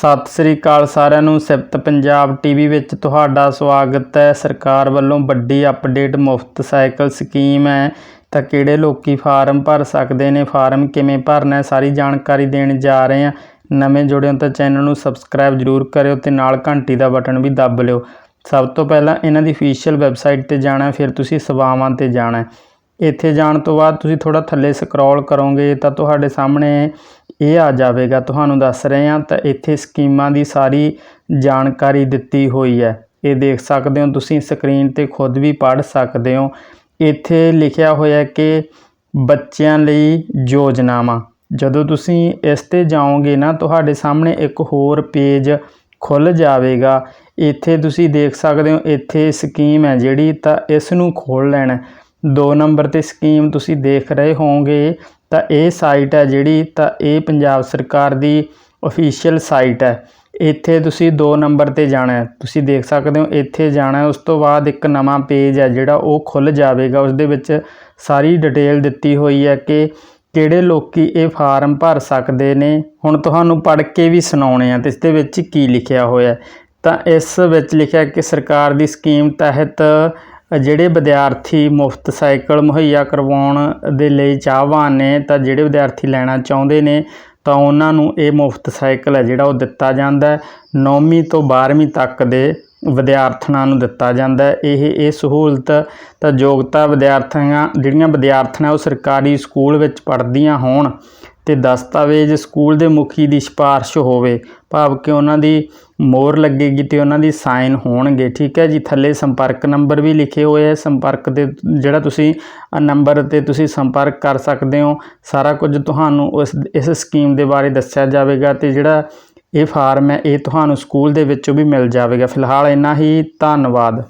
ਸਤਿ ਸ੍ਰੀ ਅਕਾਲ ਸਾਰਿਆਂ ਨੂੰ। ਸਿਫਤ ਪੰਜਾਬ ਟੀਵੀ ਵਿੱਚ ਤੁਹਾਡਾ ਸਵਾਗਤ ਹੈ। ਸਰਕਾਰ ਵੱਲੋਂ ਵੱਡੀ ਅਪਡੇਟ ਮੁਫਤ ਸਾਈਕਲ ਸਕੀਮ ਹੈ। ਤਾਂ ਕਿਹੜੇ ਲੋਕੀ ਫਾਰਮ ਭਰ ਸਕਦੇ ਨੇ? ਫਾਰਮ ਕਿਵੇਂ ਭਰਨਾ ਹੈ? ਸਾਰੀ ਜਾਣਕਾਰੀ ਦੇਣ ਜਾ ਰਹੇ ਹਾਂ। ਨਵੇਂ ਜੁੜਿਓ ਤਾਂ ਚੈਨਲ ਨੂੰ ਸਬਸਕ੍ਰਾਈਬ ਜਰੂਰ ਕਰਿਓ ਤੇ ਨਾਲ ਘੰਟੀ ਦਾ ਬਟਨ ਵੀ ਦੱਬ ਲਿਓ। ਸਭ ਤੋਂ ਪਹਿਲਾਂ ਇਹਨਾਂ ਦੀ ਅਫੀਸ਼ੀਅਲ ਵੈਬਸਾਈਟ ਤੇ ਜਾਣਾ ਫਿਰ ਤੁਸੀਂ ਸੇਵਾਵਾਂ ਤੇ ਜਾਣਾ ਇੱਥੇ ਜਾਣ ਤੋਂ ਬਾਅਦ ਤੁਸੀਂ ਥੋੜਾ ਥੱਲੇ ਸਕਰੋਲ ਕਰੋਗੇ ਤਾਂ ਤੁਹਾਡੇ ਸਾਹਮਣੇ ਇਹ ਆ ਜਾਵੇਗਾ। ਤੁਹਾਨੂੰ ਦੱਸ ਰਹੇ ਹਾਂ ਤਾਂ ਇੱਥੇ ਸਕੀਮਾਂ ਦੀ ਸਾਰੀ ਜਾਣਕਾਰੀ ਦਿੱਤੀ ਹੋਈ ਹੈ। ਇਹ ਦੇਖ ਸਕਦੇ ਹੋ ਤੁਸੀਂ ਸਕਰੀਨ ਤੇ ਖੁਦ ਵੀ ਪੜ੍ਹ ਸਕਦੇ ਹੋ। ਇੱਥੇ ਲਿਖਿਆ ਹੋਇਆ ਕਿ ਬੱਚਿਆਂ ਲਈ ਯੋਜਨਾਵਾਂ। ਜਦੋਂ ਤੁਸੀਂ ਇਸ ਤੇ ਜਾਓਗੇ ਨਾ, ਤੁਹਾਡੇ ਸਾਹਮਣੇ ਇੱਕ ਹੋਰ ਪੇਜ ਖੁੱਲ ਜਾਵੇਗਾ। ਇੱਥੇ ਤੁਸੀਂ ਦੇਖ ਸਕਦੇ ਹੋ, ਇੱਥੇ ਸਕੀਮ ਹੈ ਜਿਹੜੀ ਤਾਂ ਇਸ ਨੂੰ ਖੋਲ ਲੈਣਾ ਹੈ। ਦੋ ਨੰਬਰ ਤੇ ਸਕੀਮ ਤੁਸੀਂ ਦੇਖ ਰਹੇ ਹੋਵੋਗੇ, ਤਾਂ ਇਹ ਸਾਈਟ ਹੈ ਜਿਹੜੀ, ਤਾਂ ਇਹ ਪੰਜਾਬ ਸਰਕਾਰ ਦੀ ਅਫੀਸ਼ੀਅਲ ਸਾਈਟ ਹੈ। ਇੱਥੇ ਤੁਸੀਂ ਦੋ ਨੰਬਰ ਤੇ ਜਾਣਾ ਹੈ। ਤੁਸੀਂ ਦੇਖ ਸਕਦੇ ਹੋ, ਇੱਥੇ ਜਾਣਾ ਹੈ, ਉਸ ਤੋਂ ਬਾਅਦ ਇੱਕ ਨਵਾਂ ਪੇਜ ਹੈ ਜਿਹੜਾ ਉਹ ਖੁੱਲ ਜਾਵੇਗਾ। ਉਸ ਦੇ ਵਿੱਚ ਸਾਰੀ ਡਿਟੇਲ ਦਿੱਤੀ ਹੋਈ ਹੈ ਕਿ ਕਿਹੜੇ ਲੋਕੀ ਇਹ ਫਾਰਮ ਭਰ ਸਕਦੇ ਨੇ। ਹੁਣ ਤੁਹਾਨੂੰ ਪੜ੍ਹ ਕੇ ਵੀ ਸੁਣਾਉਣੇ ਆ ਤੇ ਇਸ ਦੇ ਵਿੱਚ ਕੀ ਲਿਖਿਆ ਹੋਇਆ ਤਾਂ ਇਸ ਵਿੱਚ ਲਿਖਿਆ ਕਿ ਸਰਕਾਰ ਦੀ ਸਕੀਮ ਤਹਿਤ ਜਿਹੜੇ ਵਿਦਿਆਰਥੀ ਮੁਫਤ ਸਾਈਕਲ ਮੁਹੱਈਆ ਕਰਵਾਉਣ ਦੇ ਲਈ ਚਾਹਵਾਨ ਨੇ ਤਾਂ ਜਿਹੜੇ ਵਿਦਿਆਰਥੀ ਲੈਣਾ ਚਾਹੁੰਦੇ ਨੇ ਤਾਂ ਉਹਨਾਂ ਨੂੰ ਇਹ ਮੁਫਤ ਸਾਈਕਲ ਹੈ ਜਿਹੜਾ ਉਹ ਦਿੱਤਾ ਜਾਂਦਾ ਨੌਵੀਂ ਤੋਂ 12ਵੀਂ ਤੱਕ ਦੇ ਵਿਦਿਆਰਥਣਾਂ ਨੂੰ ਦਿੱਤਾ ਜਾਂਦਾ ਇਹ ਇਹ ਸਹੂਲਤ ਤਾਂ ਯੋਗਤਾ ਵਿਦਿਆਰਥੀਆਂ ਜਿਹੜੀਆਂ ਵਿਦਿਆਰਥਣਾਂ ਉਹ ਸਰਕਾਰੀ ਸਕੂਲ ਵਿੱਚ ਪੜ੍ਹਦੀਆਂ ਹੋਣ। ਤੇ ਦਸਤਾਵੇਜ਼ ਸਕੂਲ ਦੇ ਮੁਖੀ ਦੀ ਸਿਫਾਰਿਸ਼ ਹੋਵੇ। ਭਾਵ ਕਿ ਉਹਨਾਂ ਦੀ ਮੋਹਰ ਲੱਗੇਗੀ ਤੇ ਉਹਨਾਂ ਦੀ ਸਾਈਨ ਹੋਣਗੇ। ਠੀਕ ਹੈ ਜੀ, ਥੱਲੇ ਸੰਪਰਕ ਨੰਬਰ ਵੀ ਲਿਖੇ ਹੋਏ ਹੈ ਸੰਪਰਕ ਦੇ ਜਿਹੜਾ ਤੁਸੀਂ ਨੰਬਰ ਤੇ ਤੁਸੀਂ ਸੰਪਰਕ ਕਰ ਸਕਦੇ ਹੋ। ਸਾਰਾ ਕੁਝ ਤੁਹਾਨੂੰ ਉਸ, ਇਸ ਸਕੀਮ ਦੇ ਬਾਰੇ ਦੱਸਿਆ ਜਾਵੇਗਾ ਤੇ ਜਿਹੜਾ ਇਹ ਫਾਰਮ ਹੈ, ਇਹ ਤੁਹਾਨੂੰ ਸਕੂਲ ਦੇ ਵਿੱਚੋਂ ਵੀ ਮਿਲ ਜਾਵੇਗਾ। ਫਿਲਹਾਲ ਇੰਨਾ ਹੀ, ਧੰਨਵਾਦ।